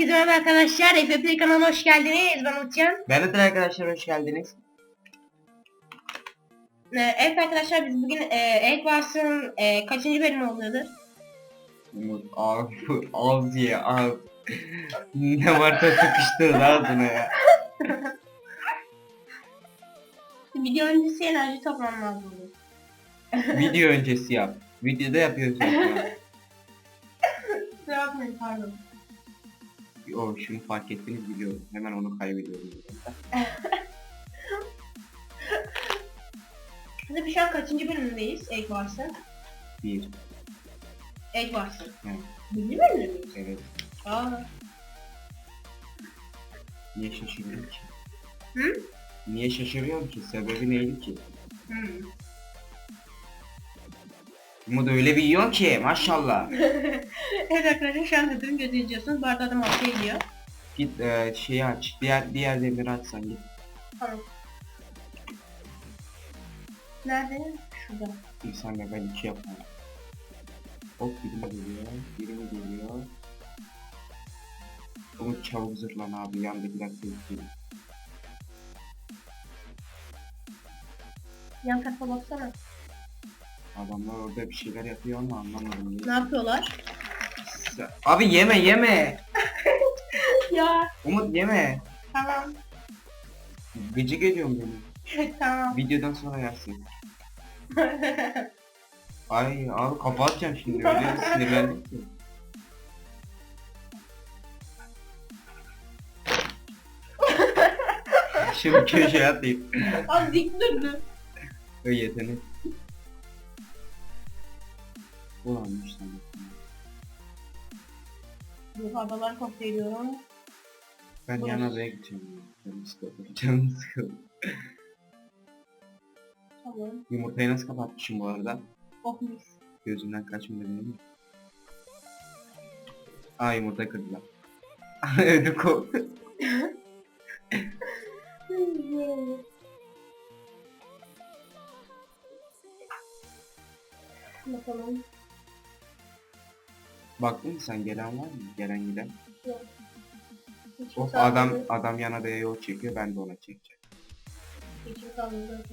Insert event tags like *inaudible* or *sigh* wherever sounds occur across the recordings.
Herkese merhaba arkadaşlar. FFP kanalına hoş geldiniz. Ben Utcan. Merhaba arkadaşlar hoş geldiniz. Ee, evet arkadaşlar biz bugün e, Edwars'ın e, kaçıncı bölümü oluyordur? Umut ağz, ağz ye ağz. ne varsa sıkıştırın ağzına ya. Video öncesi enerji toplamam lazım. Video öncesi yap. Videoda yapıyorsun ya. Kusura bakmayın pardon. O şunu fark ettiniz biliyorum. Hemen onu kaybediyorum. Şimdi biz şu an kaçıncı bölümündeyiz Edwars'ın? Bir. Edwars'ın. Evet. Birinci bölümünde miyiz? Evet. Aa. Niye şaşırıyorum ki? Hı? Niye şaşırıyorum ki? Sebebi neydi ki? Hmm. Umut öyle bir yiyor ki maşallah. *laughs* evet arkadaşlar şu an ödülün gözü izliyorsunuz. Bu arada adam altıya gidiyor. Git e, şeyi aç. Diğer diğer demiri açsan git. Tamam. Nerede? Şurada. Bir saniye ben iki yapayım. Hop birime geliyor. Birime geliyor. Umut çabuk zırlan abi yandakiler tehlikeli. Yan tarafa baksana. Adamlar orada bir şeyler yapıyor ama anlamadım. Ne yapıyorlar? Abi yeme yeme. *laughs* ya Umut yeme. tamam. Gıcık ediyorum beni. *laughs* tamam. Videodan sonra yersin. *laughs* Ay abi kapatacağım şimdi öyle sinirlendim ki. Şimdi köşeye atlayayım. Az dik durdu. O yetenek. Ulanmış. Bu adalar kontrol ediyorum. Ben Burası. yan adaya gideceğim. Canım sıkıldı. *laughs* Canım sıkıldı. Tamam. Yumurtayı nasıl kapatmışım bu arada? Oh mis. Gözümden kaçmadı değil mi? Aa yumurta kırdılar. *laughs* Ödü koptu. *laughs* Bakalım. Baktın mı sen gelen var mı? Gelen giden. Hiç Of kalmadı. adam adam yan adaya yol çekiyor ben de ona çekeceğim. Hiç kalmadı.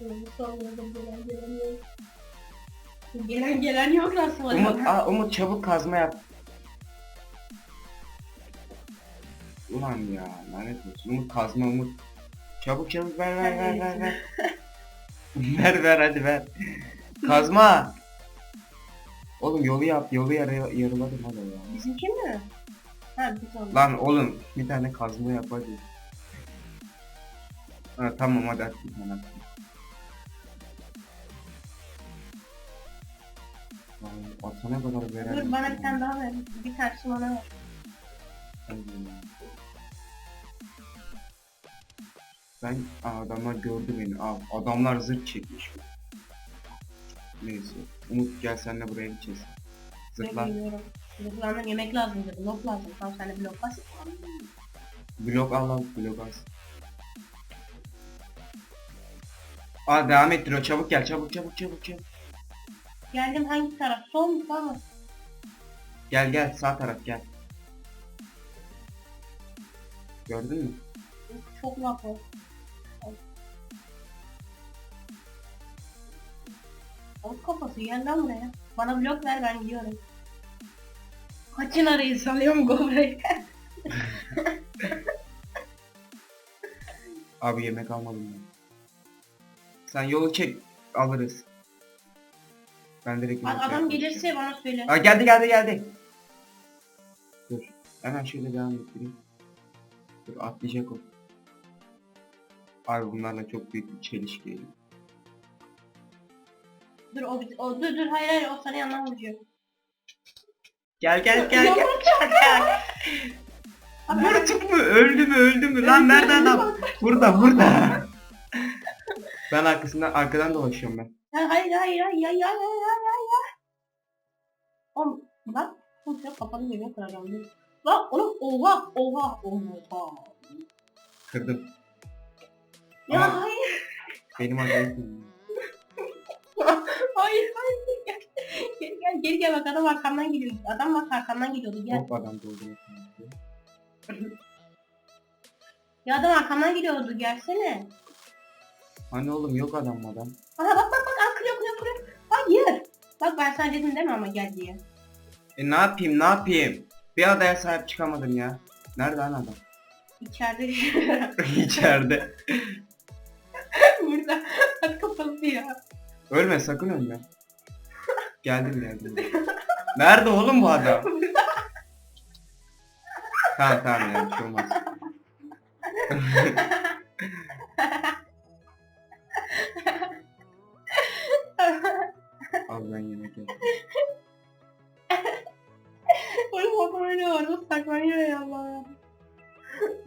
Gelen gelen yok. Gelen gelen yok Umut, aa, Umut çabuk kazma yap. Ulan ya lanet olsun. Umut kazma Umut. Çabuk çabuk ver ver ver ver ver. *laughs* ver ver hadi ver. Kazma. Oğlum yolu yap yolu yarı yarıladım hadi ya. Bizimki mi? Ha biz oldu. Lan oğlum bir tane kazma yap hadi. Ha, tamam hadi at bir tane at. Vay, Atana kadar veren. Dur bana bir tane daha ver. Bir tane bana ver. Ben Aa, adamlar gördü beni. Aa, adamlar zırh çekmiş. Neyse. Umut gel senle buraya gideceğiz. Zırhlar. Bekliyorum. Zırhlarından yemek lazım dedi. Blok lazım. Tamam sen de blok bas. Blok al al blok al. Aa devam ettiriyor. Çabuk gel çabuk çabuk çabuk çabuk. Geldim hangi taraf? Sol mu sağ mı? Gel gel sağ taraf gel. Gördün mü? Çok laf Ot kafası gel lan buraya. Bana blok ver ben gidiyorum. Kaçın arayı salıyorum Gobra'yı. *laughs* Abi yemek almadım ben. Sen yolu çek alırız. Ben direkt yemek Adam gelirse bana söyle. Aa geldi geldi geldi. Dur. Hemen şöyle devam ettireyim. Dur atlayacak o. Abi bunlarla çok büyük bir çelişki. Dur o, o dur dur hayır hayır o sana yandan vuracak. Gel gel gel gel. Abi, Vurduk mu? Öldü mü? Öldü mü? Lan nerede adam? Burada burada. ben arkasından arkadan dolaşıyorum ben. Hayır hayır hayır hayır hayır hayır hayır. Oğlum bak. Oğlum sen kafanı yemek kıracağım. Bak oğlum oha oha oha. Kırdım. Ya Ama- hayır Benim adamım. Hayır hayır gel gel gel gel gel bak adam arkamdan geliyor. Adam bak arkamdan geliyordu gel. Hop adam doldu. Ya adam arkamdan geliyordu gelsene. Hani oğlum yok adam adam. Aha bak bak bak aa, kırıyor kırıyor kırıyor. Hayır. Bak ben sana dedim deme ama gel diye. E ne yapayım ne yapayım? Bir adaya sahip çıkamadım ya. Nerede lan adam? İçeride *laughs* *laughs* İçeride. burada. Hadi kapalı ya. Ölme sakın ölme. Geldim geldim. Nerede oğlum bu adam? tamam tamam ya bir şey olmaz. Al ben yemek yedim. Oğlum adam öyle orada saklanıyor ya Allah ya.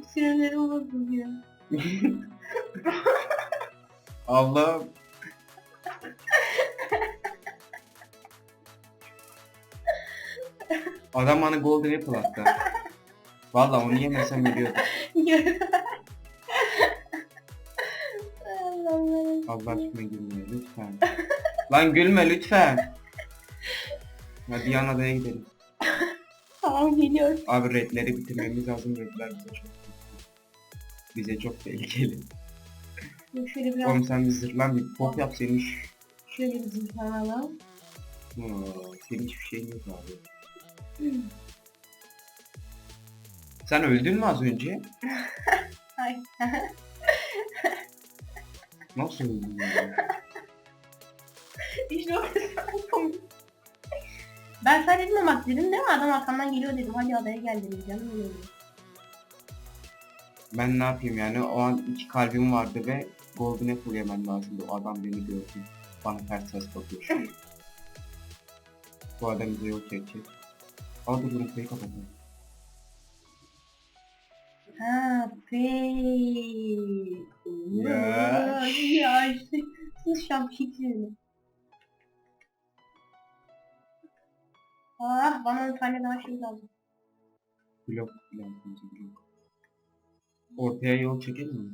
Sinirlerim bozuldu ya. Allah'ım. *laughs* Adam bana golden apple attı. *laughs* Valla onu yemesem ölüyordum. Allah'ım. Allah aşkına gülme lütfen. Lan gülme lütfen. Hadi yan adaya gidelim. Tamam geliyor. Abi redleri bitirmemiz lazım. Redler bize çok bize çok tehlikeli. Şöyle biraz Oğlum sen bir zırlan bir pop yap senin iş. şöyle bir zıplayalım. Oo, senin hiçbir şeyin yok abi. Sen öldün mü az önce? Nasıl öldün ya? işte o komik. Ben sana dedim ama dedim değil mi adam arkamdan geliyor dedim hadi adaya gel dedim canım öyle. Ben ne yapayım yani o an iki kalbim vardı ve Golden Apple yemem lazımdı. O adam beni gördü. Bana ters ters bakıyor. Bu adam bize yok çekecek. Al dur yumurtayı kapatalım. Ha pey. Ya. Ya işte siz şapşiksiniz. Ah bana bir tane daha şey lazım. Blok lazım blok. Ortaya yol çekelim mi?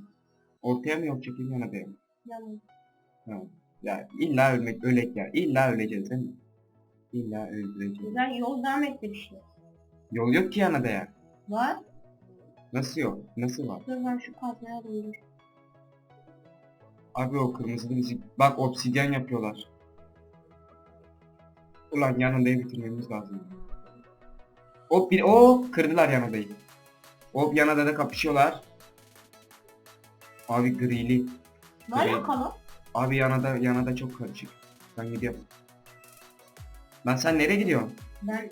Ortaya mı yol çekelim yana da mı? Yalnız. Ha. Ya illa ölmek ölek ya. İlla öleceğiz değil mi? İlla öleceğiz. Güzel yol devam ettir işte. Yol yok ki yana ya. Var. Nasıl yok? Nasıl var? Dur ben şu kazmaya alayım. Abi o kırmızılı bizi... Bak obsidyen yapıyorlar. Ulan yanındayı bitirmemiz lazım. Hop bir... o kırdılar yanadayı. Hop yanada da kapışıyorlar. Abi grili. Var Buraya- bakalım. Abi yanada yanada çok karışık. Ben gidiyorum. Lan sen nereye gidiyorsun? Ben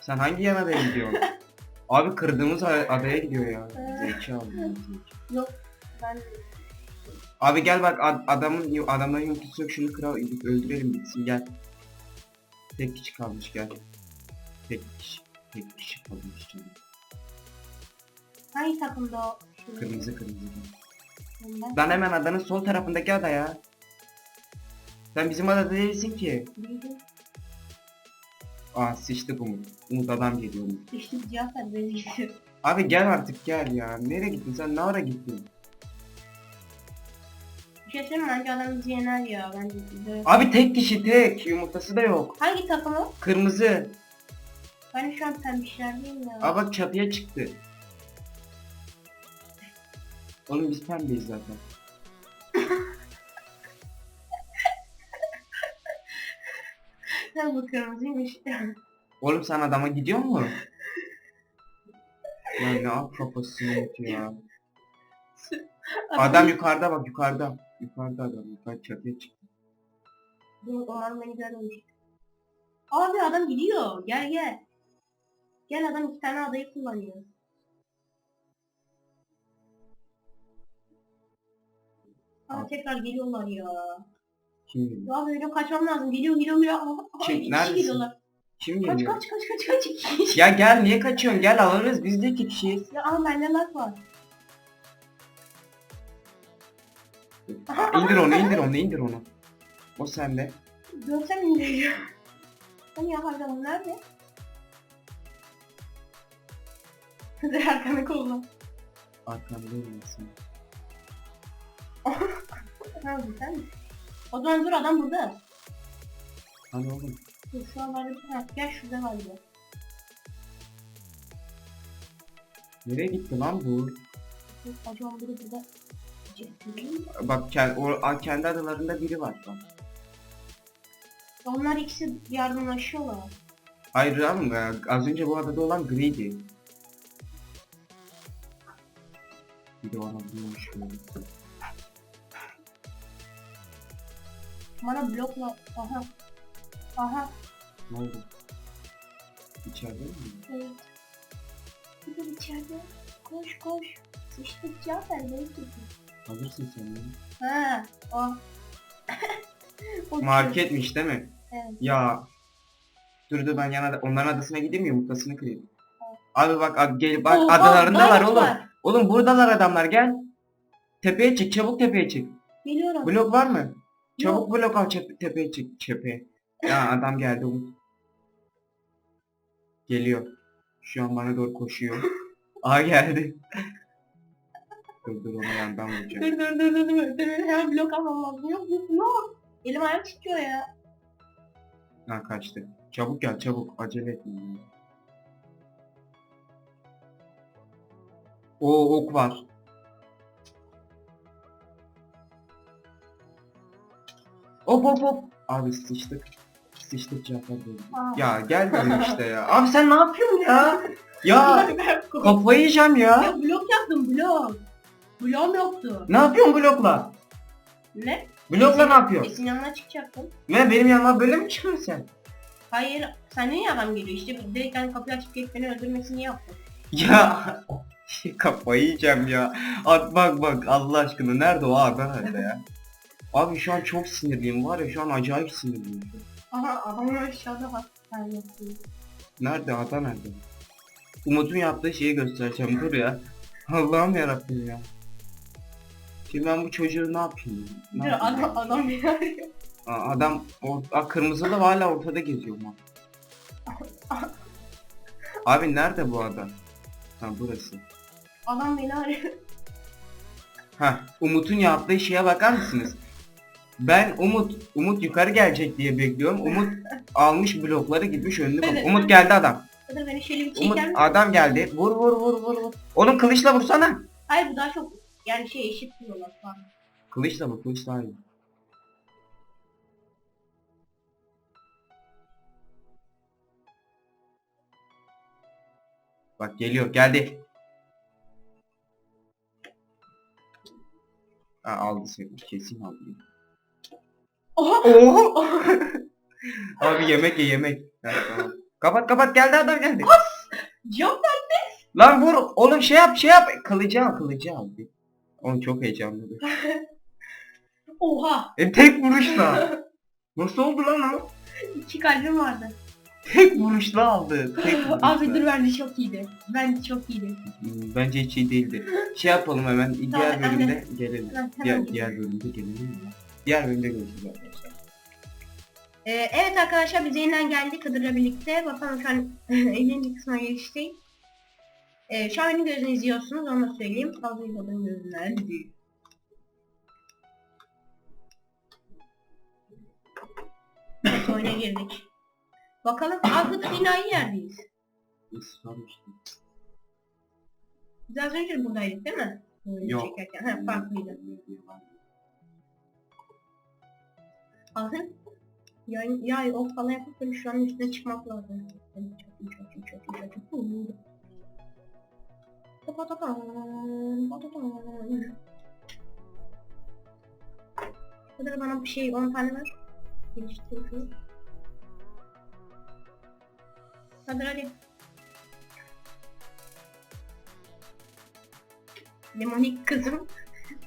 Sen hangi yanadaya gidiyorsun? *laughs* Abi kırdığımız a- adaya gidiyor ya. Ya, zeki. ben Abi gel bak ad- adamın adamların yumurtası yok şunu kıra öldürelim bitsin gel. Tek kişi kalmış gel. Tek kişi. Tek kişi kalmış canım. hangi takımda o? Kırmızı kırmızı. Ben Lan hemen adanın sol tarafındaki ada ya. Sen bizim adada değilsin ki. bildim. Aa sıçtık Umut. Umut adam geliyor Umut. İşte cevap ver beni gidiyor. Abi gel artık gel ya. Nereye gittin sen? Ne ara gittin? Bir şey söyleyeyim mi? Bence adam bizi yener ya. Bence bizi. Abi tek kişi tek. Yumurtası da yok. Hangi takım o? Kırmızı. Ben şu an pembişlerdeyim ya. Aa bak çatıya çıktı. Oğlum biz pembeyiz zaten. *laughs* bu kırmızıymış. Oğlum sen adama gidiyor mu? Ya ne apropos ya. Adam yukarıda bak yukarıda. Yukarıda adam yukarı çatıya çıktı. Dur beni görmemiş. Abi adam gidiyor. Gel gel. Gel adam iki tane adayı kullanıyor. Aa tekrar geliyorlar ya. Kim? Ya böyle kaçmam lazım. Geliyor geliyor geliyor. Aa, aa, Kim? kişi Neredesin? geliyorlar. Kim Kaç geliyor? kaç kaç kaç kaç. iki kişi. Ya gel niye kaçıyorsun? Gel alırız biz de iki kişiyiz. Ya ama bende lag var. Aa, indir onu indir onu indir onu. O sende. Görsem indiriyor. Hani ya harbiden nerede? Hadi arkanı kolla. Arkamda olmasın. *laughs* Ha bu sen misin? O zaman dur adam burada. Hani oğlum. Dur şu an var bir ha, gel şurada var bir. Nereye gitti lan bu? Acaba biri burada. Bak kendi, o, a- kendi adalarında biri var an. Onlar ikisi yardımlaşıyorlar. Hayır canım ya, az önce bu adada olan griydi. Bir de ona bulmuş böyle. Bana blokla... Aha. Aha. Ne oldu? İçeride mi? Evet. Bir de içeride. Koş koş. Sıçtık Cafer belki. Hazırsın sen ya. Ha. O. *laughs* o Marketmiş değil mi? Evet. Ya. Dur dur ben yana onların adasına gideyim yumurtasını kırayım. Abi bak abi gel bak Oo, bak, var bak oğlum. var. Oğlum buradalar adamlar gel. Tepeye çık çabuk tepeye çık. Geliyorum. Blok var mı? Çabuk blok al çep- tepeye çık tepeye. Ya *laughs* adam geldi Umut. Geliyor. Şu an bana doğru koşuyor. *laughs* Aa geldi. dur dur onu yandan Dur vuracağım. dur dur dur dur. dur. Hemen blok almam lazım. Yok yok yok. Elim ayağım titriyor ya. Ha kaçtı. Çabuk gel çabuk acele etme. O ok var. Hop hop hop. Abi sıçtık. Sıçtık Cafer Bey. Aa. Ya gel dedim işte ya. Abi sen ne yapıyorsun ya? *laughs* Ya kafayı yiyeceğim ya. Ya blok yaptım blok. Bloğum yoktu. Ne yapıyorsun blokla? Ne? Blokla ne yapıyorsun? Esin yanına çıkacaktım. Ne benim yanıma böyle mi çıkıyorsun sen? Hayır, sen niye adam geliyor işte direkt hani kapıyı açıp gelip beni öldürmesini yaptın. Ya *laughs* kafayı yiyeceğim ya. At bak bak Allah aşkına nerede o adam nerede ya? Abi şu an çok sinirliyim var ya şu an acayip sinirliyim. Aha adamın aşağıda bak. Ben yaptım. Nerede ada nerede? Umut'un yaptığı şeyi göstereceğim dur ya. Allah'ım yarabbim ya. Şimdi ben bu çocuğu ne yapayım? Ne Dur yapayım? adam, adam arıyor. Aa, Adam o, aa, kırmızılı hala ortada geziyor mu? *laughs* Abi nerede bu adam? Ha burası. Adam beni arıyor. Ha Umut'un yaptığı şeye bakar mısınız? Ben Umut Umut yukarı gelecek diye bekliyorum. Umut almış blokları gitmiş önünü. Evet. Umut geldi adam. Beni şöyle bir Umut çeker misin? adam geldi. Vur vur vur vur vur. Oğlum kılıçla vursana. Hayır bu daha çok yani şey eşit diyorlar falan. Kılıçla vur kılıç daha iyi. Bak geliyor geldi. Ha, aldı seni kesin aldı. Oha! Oha! Abi yemek ye yemek. Tamam. Kapat kapat geldi adam geldi. Cam Lan vur oğlum şey yap şey yap. Kılıcı al kılıcı al. Oğlum çok heyecanlı. *laughs* Oha! E tek vuruşla. Nasıl oldu lan o? İki kalbim vardı. Tek vuruşla aldı. Tek *laughs* vuruşla. Abi dur bence çok iyiydi. Bence çok iyiydi. Hmm, Bence hiç iyi değildi. Şey yapalım hemen diğer bölümde gelelim. Diğer, diğer bölümde gelelim. Diğer bölümde görüşürüz arkadaşlar. Ee, evet arkadaşlar biz yeniden geldik Kadir'le birlikte. Bakalım şu an *laughs* 50. kısmına geçtik. Ee, şu an benim gözünü izliyorsunuz onu da söyleyeyim. Fazla izlediğim gözler değil. Evet oyuna girdik. Bakalım yine aynı yerdeyiz. Islanmıştım. Biz az önce buradaydık değil mi? Oyunu Yok. Çekerken. Ha, farklıydı. Bakın. Yani, ya o falan yapıp böyle şu an üstüne çıkmak lazım. Çok iyi, çok iyi, çok iyi, çok iyi. Patatan, patatan. Hadi bana bir şey 10 tane ver. Geliştireyim şunu. Hadi hadi. Demonik kızım.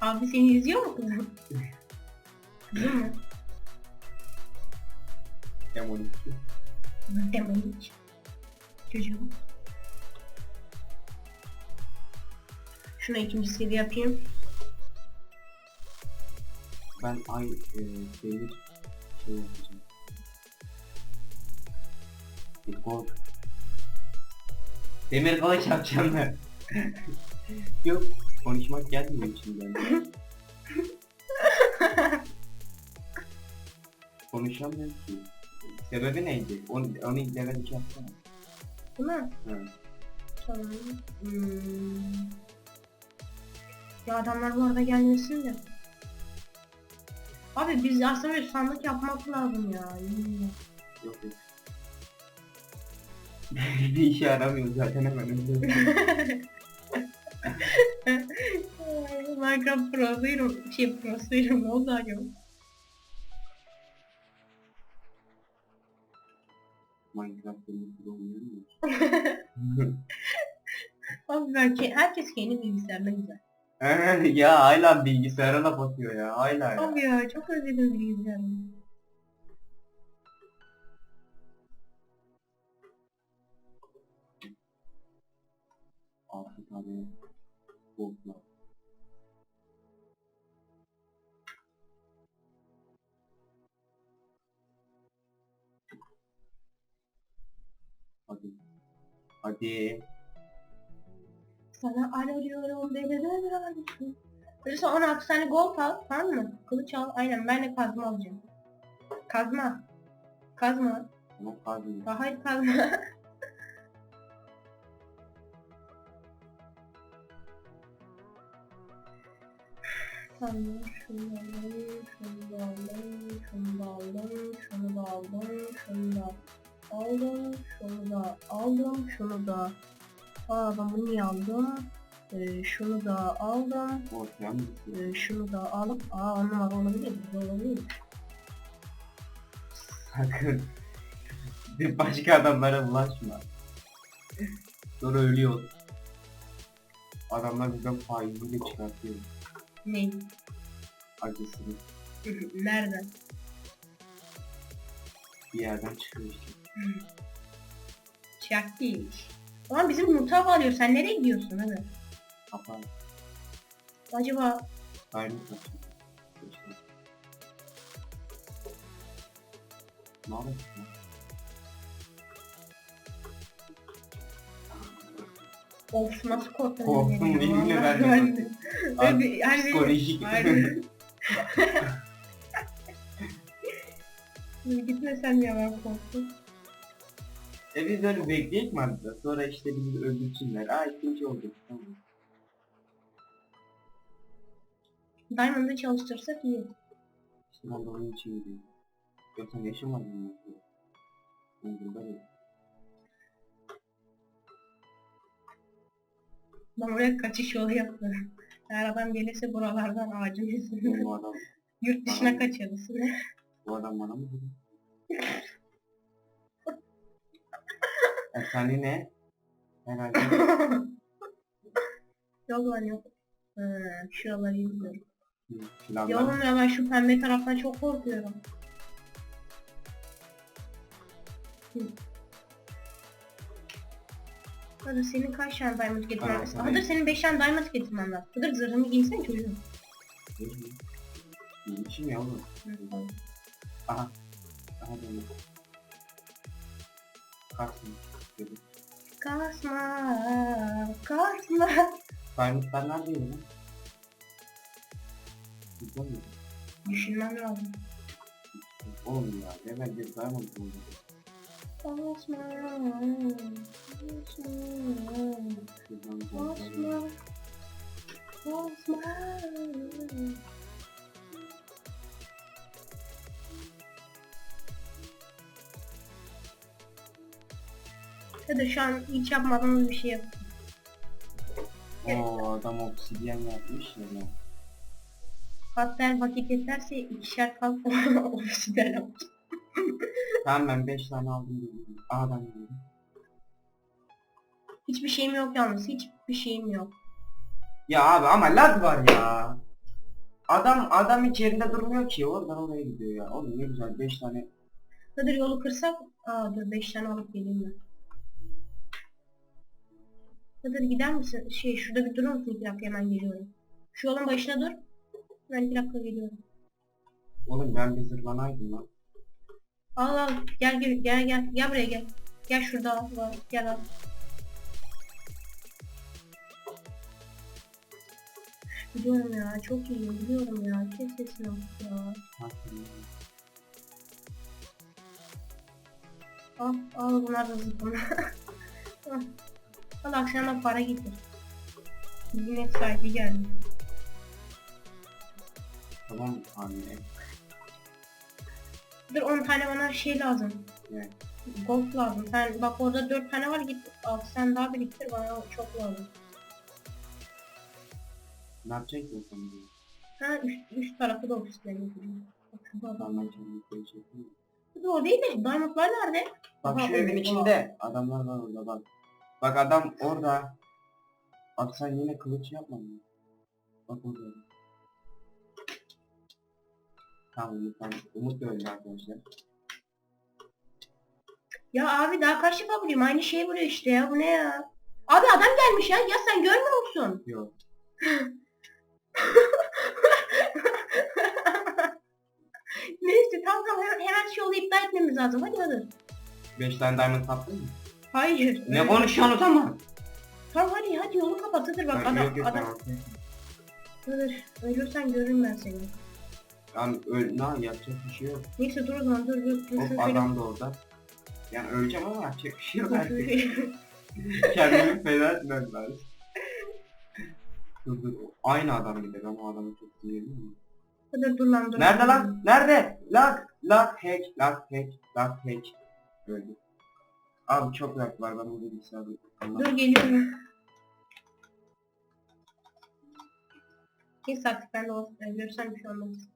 Abi seni izliyor mu kızım? Kızım mı? Demonik. Demonik. Çocuğum. Şuna ikinci seviye yapayım. Ben ay e, demir şey yapacağım. Kol. Demir kılıç yapacağım ben. *laughs* Yok konuşmak gelmiyor içimden. *laughs* Konuşamıyorum ki. Sebebi neydi? Onu, onu level 2 yapsana. Değil mi? Hı. Tamam. Hmm. Ya adamlar bu arada gelmesin de. Abi biz aslında bir sandık yapmak lazım ya. Yok yok. *laughs* bir işe yaramıyor zaten hemen. Ay, *laughs* Minecraft Pro'dayım. Şey Pro'dayım. Ne oldu acaba? Minecraft'ın bir oynuyor mu? Abi *laughs* belki herkes kendi bilgisayarında güzel. ya hala bilgisayara laf atıyor ya hala ya. Abi ya çok özledim bilgisayarımı. Altı tane botla. Hadi. Sana arıyorum beni de arıyorsun. Öyleyse 16 tane gold al tamam mı? Kılıç al aynen ben de kazma alacağım. Kazma. Kazma. Ama pardon. Ya hayır kazma. *laughs* Tamam şunu da alalım, şunu da alalım, şunu da aldım, şunu da aldım, şunu da aldım, şunu da aldım, şunu da Aa ben bunu niye aldım? Ee, şunu da aldım, ee, şunu da alıp aa onlar olabilir, bu olabilir. Sakın. *laughs* Bir başka adamlara bulaşma. Sonra ölüyor. Adamlar bizden faiziyle çıkartıyor. Ne? Acısını Nereden? bir yerden çıkıyor işte. Çak değil. Ama bizim mutfağı alıyor. Sen nereye gidiyorsun hadi? Kapan. Acaba Aynı. Ne yapıyorsun? of nasıl? Korktum, beni ya? yeminle ben de *laughs* korktum. Ben de- her şey- Psikolojik. Aynen. Gitmesem ya ben korktum. E biz öyle bekleyek mi arada? Sonra işte bizi öldürsünler. Aa ikinci olduk. Tamam. Diamond'ı çalıştırsak iyi. İşte ben de onun için gidiyorum. Yoksa yaşamadım mı? Ben burada değil. Ben oraya kaçış yolu yapıyorum. Eğer adam gelirse buralardan ağacın yüzünden Bu adam, yurt dışına kaçarız. bu adam bana mı dedi? Efsane ne? Herhalde. *laughs* yok lan yok. Ha, şuraları izliyorum. Hı, Planlar. Ya oğlum ya ben şu pembe taraftan çok korkuyorum. Hı. Hadi senin kaç tane diamond getirmen lazım? Hadi senin 5 tane diamond getirmen lazım. Hadi zırhını giysene çocuğum. İyi için ya oğlum. Aha. Aha dönüyor. Kalksın. Dedi. Kasma, kasma. Diamondlar neredeydi lan? Güzel mi? Düşünmem lazım. Oğlum ya, hemen bir diamond buldu. Kasma, kasma, Kasma. Hadi şu an hiç yapmadığımız bir şey yap. Oo adam obsidyen yapmış ya. Hatta eğer vakit yeterse ikişer kalk *laughs* obsidyen yap. Tamam ben 5 tane aldım dedim. Aa ben dedim. Hiçbir şeyim yok yalnız. Hiçbir şeyim yok. Ya abi ama lag var ya. Adam adam hiç yerinde durmuyor ki oradan oraya gidiyor ya. Oğlum ne güzel 5 tane. Hadi yolu kırsak. Aa dur 5 tane alıp geleyim ben. Hadi gider misin? Şey şurada bir durur musun? 2 dakika hemen geliyorum. Şu yolun başına dur. Ben 2 dakika geliyorum. Oğlum ben bir zırlanaydım lan. Al al gel gel gel gel gel buraya gel. Gel şurada al, var gel al. Biliyorum ya çok iyi biliyorum ya kes sesini artık ya. Al al bunlar da zıplama. *laughs* al. al akşama para getir. Bizim ev sahibi geldi. Tamam anne. Dur 10 tane bana şey lazım. Ne? Golf lazım. Sen bak orada 4 tane var git 6 tane daha biriktir bana çok lazım. Ne yapacaksın sen bunu? Ha üst, üst tarafı da ofisleri yapacağım. Bak şurada Adamlar adamlar. kendini çekiyor. Bu o değil de diamondlar nerede? Bak Aha, şu evin içinde adamlar var orada bak. Bak adam orada. Bak sen yine kılıç yapmadın. Bak orada. Tamam Umut, tamam. Umut da öldü arkadaşlar. Ya abi daha kaç defa vuruyorum aynı şeyi vuruyor işte ya bu ne ya? Abi adam gelmiş ya ya sen görmüyor musun? Yok. *laughs* Neyse tamam tamam hemen, hemen şu yolu iptal etmemiz lazım hadi hadi. 5 tane diamond kaptın mı? Hayır. Ne öyle- konuşuyorsun o zaman? Tamam hadi hadi yolu kapat hadi bak adam adam. Dur ölürsen görürüm ben seni. Yani öl ne yapacak bir şey yok. Neyse dur o zaman dur dur dur. Hop adam da orada. Yani öleceğim ama yapacak bir şey yok artık. *laughs* Kendimi feda etmem lazım. Dur dur. Aynı adam bir de ben o adamı çok sinirliyim. Dur dur lan dur. Nerede lan? Nerede? Lag, lag, hack, lag, hack, lag, hack. Öldü. Abi çok lag var ben bu bilgisayarda. Dur geliyorum. Neyse artık ben de o ben görsem bir şey olmaz.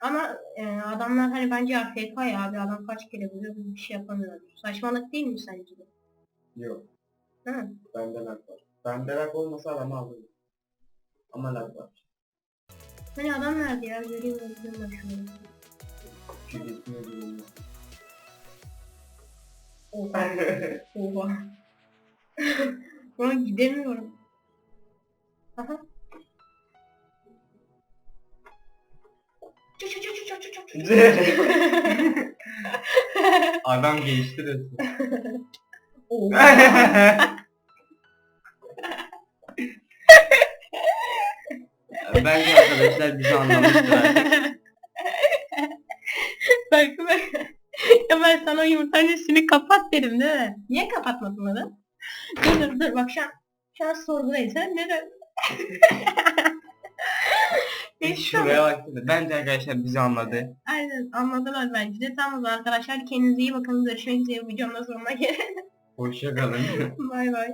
Ama e, adamlar hani bence AFK ya abi adam kaç kere vuruyor bir şey yapamıyor. Saçmalık değil mi sence de? Yok. Ha? Bende lag var. Bende lag olmasa adamı alırım. Ama lag var. Hani adam nerede ya? Ben şunu. Şu ismini bilmiyorum. Oha. Oha. Ulan gidemiyorum. Aha. Çu çu çu çu çu çu çu çu. Adam geçti resmen. Oha. Bence arkadaşlar bizi anlamıştır artık. bak bak. Ben sana yumurtanın üstünü kapat dedim değil mi? Niye kapatmadın onu? Dur dur dur bak şu an, şu an sorgulayın sen neden? Neyse, *laughs* Şuraya baksana. Bence arkadaşlar bizi anladı. Aynen anladılar bence de. Tamam o zaman arkadaşlar kendinize iyi bakın. Görüşmek üzere videonun sonuna gelelim. Hoşça kalın. *laughs* bay bay.